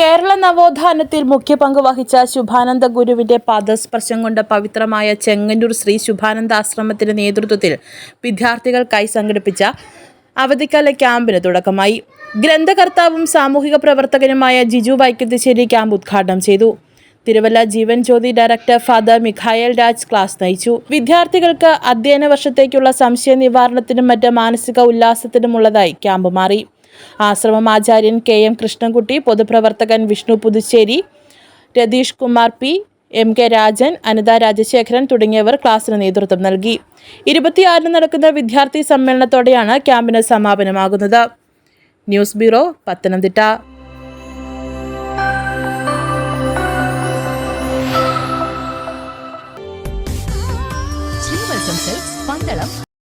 Kerala നവോത്ഥാനത്തിൽ മുഖ്യ പങ്ക് വഹിച്ച ശുഭാനന്ദ ഗുരുവിന്റെ പാദസ്പർശം കൊണ്ട് പവിത്രമായ ചെങ്ങന്നൂർ ശ്രീ ശുഭാനന്ദ ആശ്രമത്തിന്റെ നേതൃത്വത്തിൽ വിദ്യാർത്ഥികൾക്കായി സംഘടിപ്പിച്ച അവധിക്കാല ക്യാമ്പിന് തുടക്കമായി. ഗ്രന്ഥകർത്താവും സാമൂഹിക പ്രവർത്തകനുമായ ജിജു വൈക്കത്തിശ്ശേരി ക്യാമ്പ് ഉദ്ഘാടനം ചെയ്തു. Thiruvalla Jeevan Jyothi director father Mikhael Raj class നയിച്ചു. വിദ്യാർത്ഥികൾക്ക് അധ്യയന വർഷത്തേക്കുള്ള സംശയ നിവാരണത്തിനും മറ്റ് മാനസിക ഉല്ലാസത്തിനുമുള്ളതായി ക്യാമ്പ് മാറി. ആശ്രമം ആചാര്യൻ കെ എം കൃഷ്ണൻകുട്ടി പൊതുപ്രവർത്തകൻ Vishnu Puthussery Ratheesh Kumar P M K Rajan Anitha Rajasekharan തുടങ്ങിയവർ ക്ലാസ്സിന് നേതൃത്വം നൽകി. ഇരുപത്തിയാറിന് നടക്കുന്ന വിദ്യാർത്ഥി സമ്മേളനത്തോടെയാണ് ക്യാമ്പിന് സമാപനമാകുന്നത്. News bureau Pathanamthitta.